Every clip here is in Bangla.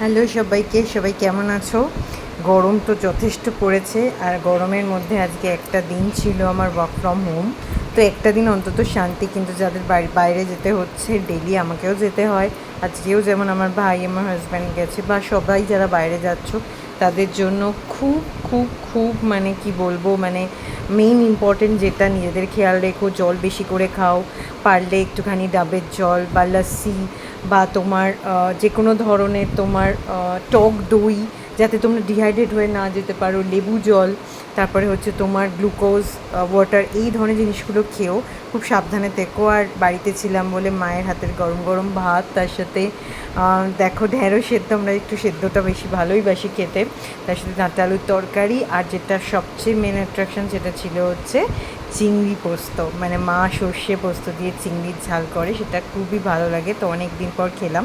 হ্যালো সবাইকে, সবাই কেমন আছো? গরম তো যথেষ্ট পড়েছে, আর গরমের মধ্যে আজকে একটা দিন ছিল আমার ওয়ার্ক ফ্রম হোম তো একটা দিন অন্তত শান্তি, কিন্তু যাদের বাইরে যেতে হচ্ছে ডেলি আমাকেও যেতে হয়। আজকেও যেমন আমার ভাই, আমার হাজব্যান্ড গেছে, বা সবাই যারা বাইরে যাচ্ছ, তাদের জন্য খুব খুব খুব মানে কি বলব মানে মেইন ইম্পর্টেন্ট যেটা, নিজেদের খেয়াল রেখো, জল বেশি করে খাও, পারলে একটুখানি ডাবের জল বা লস্যি বা তোমার যে কোনো ধরনের তোমার টক দই যাতে তোমরা ডিহাইড্রেট হয়ে না যেতে পারো, লেবু জল, তারপরে হচ্ছে তোমার গ্লুকোজ ওয়াটার এই ধরনের জিনিসগুলো খেয়েও খুব সাবধানে থেকো। আর বাড়িতে ছিলাম বলে মায়ের হাতের গরম গরম ভাত, তার সাথে দেখো ঢেঁড়ো সেদ্ধ, আমরা একটু সেদ্ধটা বেশি ভালোই বাসি খেতে। তার সাথে ডাঁটা আলুর তরকারি, আর যেটা সবচেয়ে মেন অ্যাট্রাকশন সেটা ছিল হচ্ছে চিংড়ি পোস্ত মানে মা সর্ষে পোস্ত দিয়ে চিংড়ির ঝাল করে, সেটা খুবই ভালো লাগে। তো অনেক দিন পর খেলাম।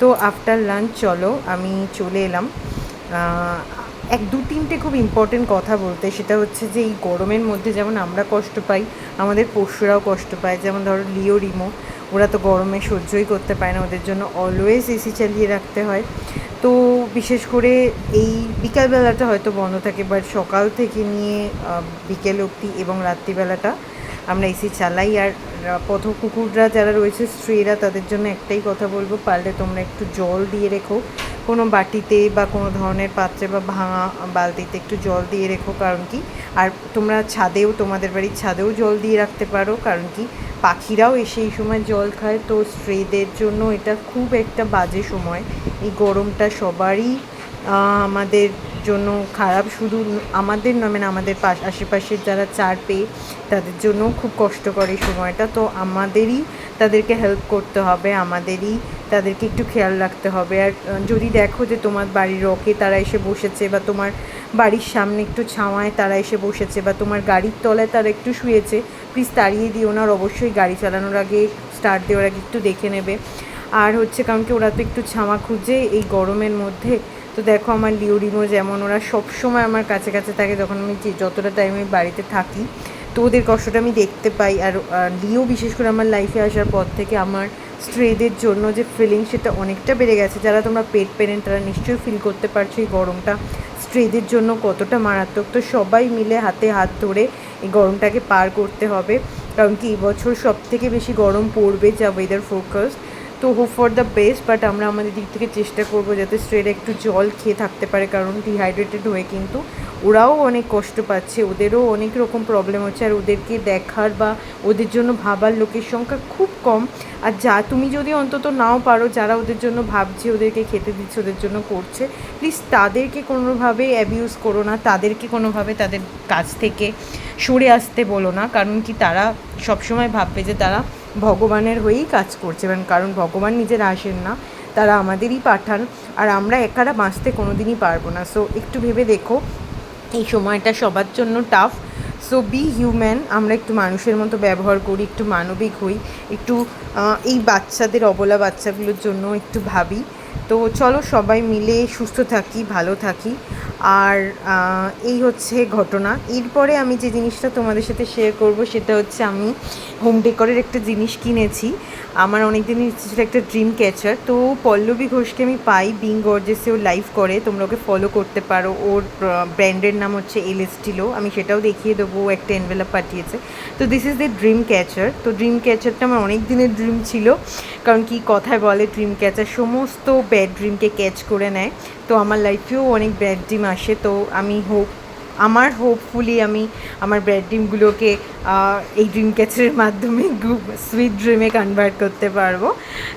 তো আফটার লাঞ্চ চলো, আমি চলে এলাম। এক দু তিনটে খুব ইম্পর্টেন্ট কথা বলতে, সেটা হচ্ছে যে এই গরমের মধ্যে যেমন আমরা কষ্ট পাই, আমাদের পশুরাও কষ্ট পায়। যেমন ধরো লিও রিমো, ওরা তো গরমে সহ্যই করতে পায় না, ওদের জন্য অলওয়েজ এসি চালিয়ে রাখতে হয়। তো বিশেষ করে এই বিকালবেলাটা হয়তো বন্ধ থাকে বাট সকাল থেকে নিয়ে বিকেল অবধি এবং রাত্রিবেলাটা আমরা এসি চালাই। আর পথ কুকুররা যারা রয়েছে, স্ত্রীরা তাদের জন্য একটাই কথা বলব, পারলে তোমরা একটু জল দিয়ে রেখো। কোনো বাটিতে বা কোনো ধরনের পাত্রে বা ভাঙা বালতিতে একটু জল দিয়ে রেখো, কারণ কি? আর তোমরা ছাদেও, তোমাদের বাড়ির ছাদেও জল দিয়ে রাখতে পারো, কারণ কি? পাখিরাও এসে এই সময় জল খায়। তো স্ট্রেদের জন্য এটা খুব একটা বাজে সময়। এই গরমটা সবারই আমাদের জন্য খারাপ। শুধু আমাদের নয় মানে আমাদের পাশ, আশেপাশের যারা চার পেয়ে, তাদের জন্য খুব কষ্টকর এই সময়টা। তো আমাদেরই তাদেরকে হেল্প করতে হবে। আমাদেরই তাদেরকে একটু খেয়াল রাখতে হবে। আর যদি দেখো যে তোমার বাড়ির রকে তারা এসে বসেছে বা তোমার বাড়ির সামনে একটু ছাওয়ায় তারা এসে বসেছে বা তোমার গাড়ির তলায় তারা একটু শুয়েছে প্লিজ তাড়িয়ে দিও না অবশ্যই গাড়ি চালানোর আগে স্টার্ট দেওয়ার আগে একটু দেখে নেবে। আর হচ্ছে কারণ কি ওরা তো একটু ছামা খুঁজে এই গরমের মধ্যে। তো দেখো আমার লিওরিমো যেমন, ওরা সবসময় আমার কাছে কাছে থাকে যখন আমি যতটা টাইম বাড়িতে থাকি। তো ওদের কষ্টটা আমি দেখতে পাই আর লিও বিশেষ করে আমার লাইফে আসার পর থেকে আমার স্ট্রেদের জন্য যে ফিলিং সেটা অনেকটা বেড়ে গেছে। যারা তোমরা পেট পেরেন্ট তারা নিশ্চয়ই ফিল করতে পারছ এই গরমটা। স্ট্রেদের জন্য কতটা মারাত্মক। তো সবাই মিলে হাতে হাত ধরে এই গরমটাকে পার করতে হবে। কারণ কি এবছর সব থেকে বেশি গরম পড়বে যা ওয়েদার ফোকাস তো hope for the best but আমরা আমাদের দিক থেকে চেষ্টা করব যাতে স্ট্রেট একটু জল খেয়ে থাকতে পারে, কারণ ডিহাইড্রেটেড হয়ে কিন্তু ওরাও অনেক কষ্ট পাচ্ছে, ওদেরও অনেক রকম প্রবলেম হচ্ছে, আর ওদেরকে দেখার বা ওদের জন্য ভাবার লোকের সংখ্যা খুব কম। আর যা, তুমি যদি অন্তত নাও পারো, যারা ওদের জন্য ভাবছে, ওদেরকে খেতে দিচ্ছে, ওদের জন্য করছে প্লিজ তাদেরকে কোনোভাবে অ্যাবিউজ করো না, তাদেরকে কোনোভাবে তাদের কাছ থেকে সরে আসতে বলো না, কারণ কি তারা সবসময় ভাববে যে তারা ভগবানের হয়েই কাজ করছে কারণ ভগবান নিজের আসেন না, তারা আমাদেরই পাঠান, আর আমরা একারা বাঁচতে কোনো দিনই পারব না। সো একটু ভেবে দেখো, এই সময়টা সবার জন্য টাফ সো বি হিউম্যান আমরা একটু মানুষের মতো ব্যবহার করি, একটু মানবিক হই, একটু এই বাচ্চাদের, অবলা বাচ্চাগুলোর জন্য একটু ভাবি। তো চলো সবাই মিলে সুস্থ থাকি, ভালো থাকি। আর এই হচ্ছে ঘটনা। এরপরে আমি যে জিনিসটা তোমাদের সাথে শেয়ার করব, সেটা হচ্ছে আমি হোম ডেকরের একটা জিনিস কিনেছি। আমার অনেক ইচ্ছে ছিল একটা ড্রিম ক্যাচার তো পল্লবী ঘোষকে আমি পাই বিং গর্জেসে ও লাইভ করে। তোমরা ওকে ফলো করতে পারো। ওর ব্র্যান্ডের নাম হচ্ছে এল স্টিলো আমি সেটাও দেখিয়ে দেবো একটা এনভেলাপ পাঠিয়েছে। তো this is the dream catcher তো ড্রিম ক্যাচারটা আমার অনেক দিনের ড্রিম ছিল। কারণ কি কথায় বলে ড্রিম ক্যাচার সমস্ত ব্যাড ড্রিমকে ক্যাচ করে নেয়। তো আমার লাইফেও অনেক ব্যাড ড্রিম আসে, তো আমি হোপ আমার হোপফুলি আমি আমার ব্যাড ড্রিমগুলোকে এই ড্রিম ক্যাচারের মাধ্যমে সুইট ড্রিমে কনভার্ট করতে পারব।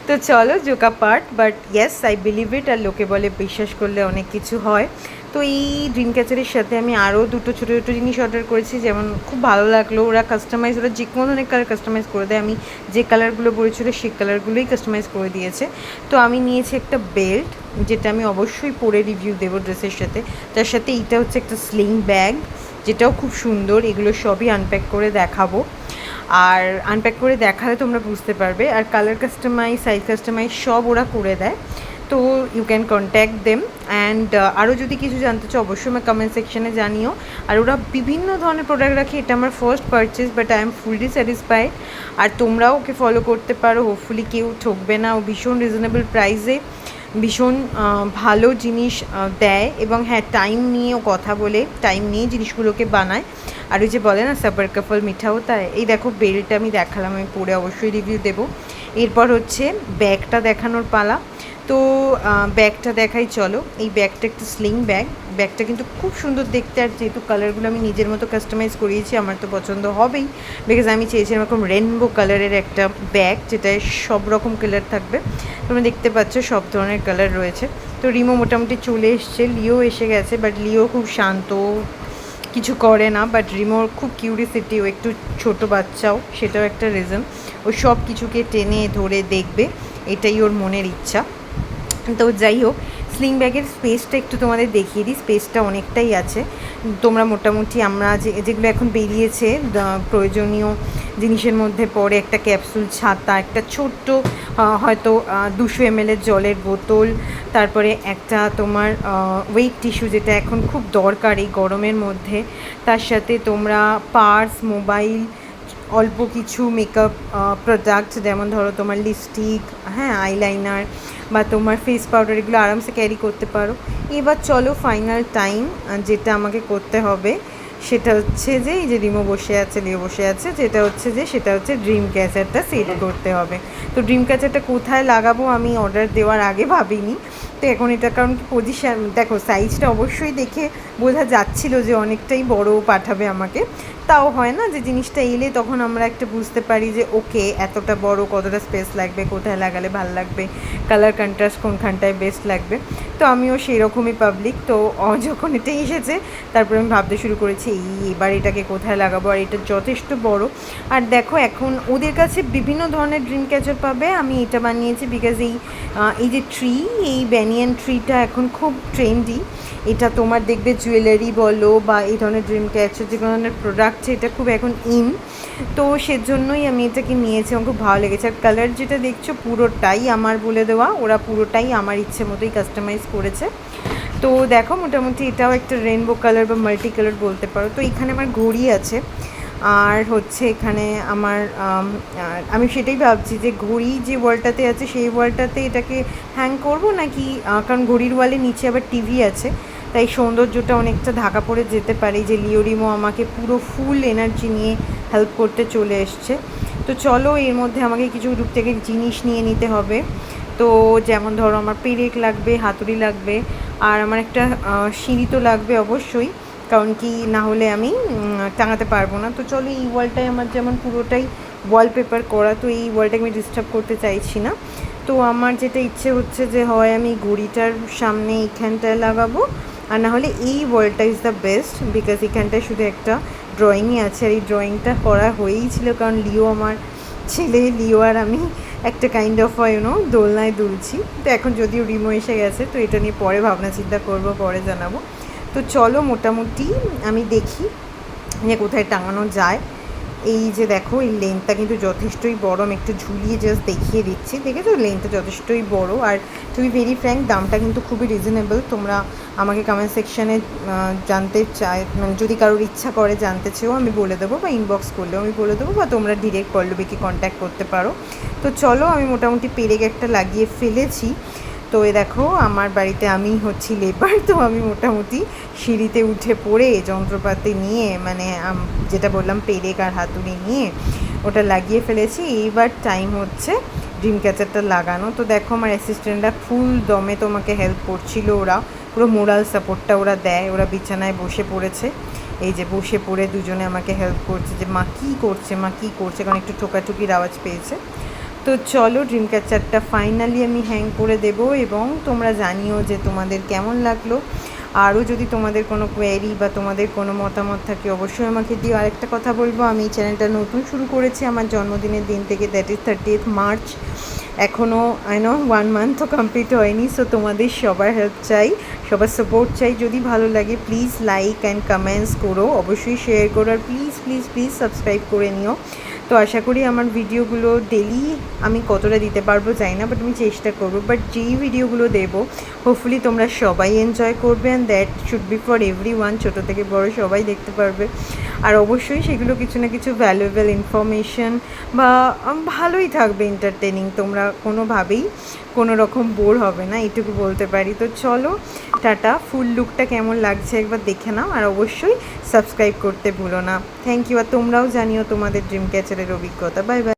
তো চলো joke apart but yes I believe it আর লোকে বলে বিশ্বাস করলে অনেক কিছু হয়। তো এই ড্রিম ক্যাচারের সাথে আমি আরও দুটো ছোটো ছোটো জিনিস অর্ডার করেছি, যেমন খুব ভালো লাগল। ওরা কাস্টমাইজ ওরা যে কোনো ধরনের কালার কাস্টমাইজ করে দেয়। আমি যে কালারগুলো পরেছিল সেই কালারগুলোই কাস্টমাইজ করে দিয়েছে। তো আমি নিয়েছি একটা বেল্ট যেটা আমি অবশ্যই পরে রিভিউ দেবো ড্রেসের সাথে। তার সাথে এইটা হচ্ছে একটা স্লিং ব্যাগ যেটাও খুব সুন্দর। এগুলো সবই আনপ্যাক করে দেখাবো। আর আনপ্যাক করে দেখালে তোমরা বুঝতে পারবে। আর কালার কাস্টমাইজ সাইজ কাস্টমাইজ সব ওরা করে দেয়। তো you can contact them and আরও যদি কিছু জানতে চাও, অবশ্যই আমার কমেন্ট সেকশনে জানিও। আর ওরা বিভিন্ন ধরনের প্রোডাক্ট রাখে, এটা আমার first purchase but I am fully satisfied আর তোমরাও ওকে ফলো করতে পারো। হোপফুলি কেউ ঠকবে না। ও ভীষণ রিজনেবল প্রাইসে ভীষণ ভালো জিনিস দেয়। এবং হ্যাঁ টাইম নিয়েও কথা বলে টাইম নিয়ে জিনিসগুলোকে বানায়। আর ওই যে বলে না সাবার কাফল মিঠাও, তাই এই দেখো বেলটা আমি দেখালাম, আমি পরে অবশ্যই রিভিউ দেবো। এরপর হচ্ছে ব্যাগটা দেখানোর পালা। তো ব্যাগটা দেখাই, চলো। এই ব্যাগটা একটা স্লিং ব্যাগ ব্যাগটা কিন্তু খুব সুন্দর দেখতে, আর যেহেতু কালারগুলো আমি নিজের মতো কাস্টমাইজ করিয়েছি, আমার তো পছন্দ হবেই। বিকজ আমি চেয়েছিলাম এরকম রেনবো কালারের একটা ব্যাগ যেটায় সব রকম কালার থাকবে। তোমরা দেখতে পাচ্ছ সব ধরনের কালার রয়েছে। তো, রিমো মোটামুটি চলে এসছে, লিও এসে গেছে বাট লিও খুব শান্ত। কিছু করে না বাট রিমোর খুব কিউরিসিটি ও একটু ছোট বাচ্চাও, সেটাও একটা রিজন ও সব কিছুকে টেনে ধরে দেখবে, এটাই ওর মনের ইচ্ছা। তো যাই হোক স্লিং ব্যাগের স্পেসটা একটু তোমাদের দেখিয়ে দিই স্পেসটা অনেকটাই আছে। তোমরা মোটামুটি আমরা যে, যেগুলো এখন বেরিয়েছে প্রয়োজনীয় জিনিসের মধ্যে পড়ে একটা ক্যাপসুল ছাতা, একটা ছোট্ট হয়তো দুশো এমএলের জলের বোতল, তারপরে একটা তোমার ওয়েট টিস্যু যেটা এখন খুব দরকার এই গরমের মধ্যে। তার সাথে তোমরা পার্স মোবাইল অল্প কিছু মেকআপ প্রোডাক্ট যেমন ধরো তোমার লিপস্টিক হ্যাঁ আইলাইনার বা তোমার ফেস পাউডার এগুলো আরামসে ক্যারি করতে পারো। এবার চলো ফাইনাল টাইম যেটা আমাকে করতে হবে সেটা হচ্ছে যে এই যে রিমো বসে আছে লিও বসে আছে যেটা হচ্ছে যে সেটা হচ্ছে ড্রিম ক্যাচারটা সেট করতে হবে। তো ড্রিম ক্যাচারটা কোথায় লাগাবো আমি অর্ডার দেওয়ার আগে ভাবিনি। তো এখন এটা কারণ কি পজিশন দেখো সাইজটা অবশ্যই দেখে বোঝা যাচ্ছিল যে অনেকটাই বড় পাঠাবে আমাকে। তাও হয় না যে জিনিসটা এলে তখন আমরা একটা বুঝতে পারি যে ওকে এতটা বড় কতটা স্পেস লাগবে কোথায় লাগালে ভালো লাগবে কালার কন্ট্রাস্ট কোনখানটায় বেস্ট লাগবে। তো আমিও সেই রকমই পাবলিক তো যখন এটা এসেছে তারপরে আমি ভাবতে শুরু করেছি এই এবার এটাকে কোথায় লাগাবো আর এটা যথেষ্ট বড়। আর দেখো এখন ওদের কাছে বিভিন্ন ধরনের ড্রিম ক্যাচার পাবে। আমি এটা বানিয়েছি বিকজ এই এই যে ট্রি এই ব্যানিয়ান ট্রিটা এখন খুব ট্রেন্ডি এটা তোমার দেখবে জুয়েলারি বলো বা এই ধরনের ড্রিম ক্যাচার যে কোনো ধরনের প্রোডাক্ট এটা খুব এখন ইন তো সেজন্যই আমি এটাকে নিয়েছি, আমার খুব ভালো লেগেছে। আর কালার যেটা দেখছ পুরোটাই আমার বলে দেওয়া, ওরা পুরোটাই আমার ইচ্ছে মতোই কাস্টমাইজ করেছে। তো দেখো মোটামুটি এটাও একটা রেনবো কালার বা মাল্টি কালার বলতে পারো। তো এখানে আমার ঘড়ি আছে। আর হচ্ছে এখানে আমার, আমি সেটাই ভাবছি যে ঘড়ি যে ওয়ালটাতে আছে, সেই ওয়ালটাতে এটাকে হ্যাং করব নাকি কারণ ঘড়ির ওয়ালে নিচে আবার টিভি আছে। তাই সৌন্দর্যটা অনেকটা ঢাকা পড়ে যেতে পারে যে লিওরিমো আমাকে পুরো ফুল এনার্জি নিয়ে হেল্প করতে চলে এসছে। তো চলো এর মধ্যে আমাকে কিছু রূপ থেকে জিনিস নিয়ে নিতে হবে। তো যেমন ধরো আমার পেরেক লাগবে, হাতুড়ি লাগবে, আর আমার একটা সিঁড়ি তো লাগবে অবশ্যই, কারণ কি না হলে আমি টাঙাতে পারব না। তো চলো এই ওয়ালটাই আমার যেমন পুরোটাই ওয়ালপেপার করা, তো এই ওয়ালটাকে আমি ডিস্টার্ব করতে চাইছি না। তো আমার যেটা ইচ্ছে হচ্ছে যে হয় আমি ঘড়িটার সামনে এইখানটায় লাগাবো, আর না হলে এই ওয়ালটা ইজ দ্য বেস্ট বিকজ এখানটায় শুধু একটা ড্রয়িংই আছে, আর এই ড্রয়িংটা করা হয়েই ছিল, কারণ লিও আমার ছেলে, লিও আর আমি একটা কাইন্ড অফ ইউনো দোলনায় দুলছি। তো এখন যদিও রিমো এসে গেছে, তো এটা নিয়ে পরে ভাবনা চিন্তা করব, পরে জানাব। তো চলো মোটামুটি আমি দেখি যে কোথায় টাঙানো যায়। এই যে দেখো, এই লেন্থটা কিন্তু যথেষ্টই বড়। আমি একটু ঝুলিয়ে জাস্ট দেখিয়ে দিচ্ছি, দেখেছ? লেন্থটা যথেষ্টই বড়। আর টু বি ভেরি ফ্র্যাঙ্ক দামটা কিন্তু খুবই রিজনেবল তোমরা আমাকে কমেন্ট সেকশানে জানতে চাই মানে যদি কারোর ইচ্ছা করে জানতে চেয়েও আমি বলে দেবো বা ইনবক্স করলেও আমি বলে দেবো বা তোমরা ডিরেক্ট পল্লবীকে কন্ট্যাক্ট করতে পারো। তো চলো, আমি মোটামুটি পেরেক একটা লাগিয়ে ফেলেছি। তো এ দেখো, আমার বাড়িতে আমি হচ্ছি লেবার, তো আমি মোটামুটি সিঁড়িতে উঠে পড়ে যন্ত্রপাতি নিয়ে মানে যেটা বললাম, পেরেক আর হাতুড়ি নিয়ে ওটা লাগিয়ে ফেলেছি। এইবার টাইম হচ্ছে ড্রিম ক্যাচারটা লাগানো। তো দেখো, আমার অ্যাসিস্ট্যান্টরা ফুল দমে তোমাকে হেল্প করছিল ওরা। পুরো মোরাল সাপোর্টটা ওরা দেয়, ওরা বিছানায় বসে পড়েছে। এই যে বসে পড়ে দুজনে আমাকে হেল্প করছে যে, মা, কী করছে? মা, কী করছে? কারণ একটু ঠোকাঠুকির আওয়াজ পেয়েছে। তো চলো ড্রিম ক্যাচারটা ফাইনালি আমি হ্যাং করে দেব এবং তোমরা জানিও যে তোমাদের কেমন লাগল। আরও যদি তোমাদের কোনো কোয়ারি বা তোমাদের কোনো মতামত থাকে অবশ্যই আমাকে দিও। আরেকটা কথা বলব, আমি চ্যানেলটা নতুন শুরু করেছি, আমার জন্মদিনের দিন থেকে দ্যাট ইজ থার্টি মার্চ এখনও আই নো ওয়ান মান্থও কমপ্লিট হয়নি সো তোমাদের সবার হেল্প চাই, সবার সাপোর্ট চাই। যদি ভালো লাগে প্লিজ লাইক অ্যান্ড কমেন্টস করো, অবশ্যই শেয়ার করো। আর প্লিজ প্লিজ প্লিজ সাবস্ক্রাইব করে নিও। তো আশা করি আমার ভিডিওগুলো ডেলি আমি কতটা দিতে পারব জানি না বাট আমি চেষ্টা করব। বাট যেই ভিডিওগুলো দেবো হোপফুলি তোমরা সবাই এনজয় করবে and that should be for everyone ছোটো থেকে বড় সবাই দেখতে পারবে। আর অবশ্যই সেগুলো কিছু না কিছু ভ্যালুয়েবল ইনফরমেশন বা ভালোই থাকবে এন্টারটেনিং তোমরা কোনোভাবেই কোনো রকম বোর হবে না এটুকু বলতে পারি। তো চলো টাটা ফুল লুকটা কেমন লাগছে একবার দেখে নাও আর অবশ্যই সাবস্ক্রাইব করতে ভুলো না। থ্যাংক ইউ আর তোমরাও জানিও তোমাদের ড্রিম ক্যাচারের অভিজ্ঞতা। Bye bye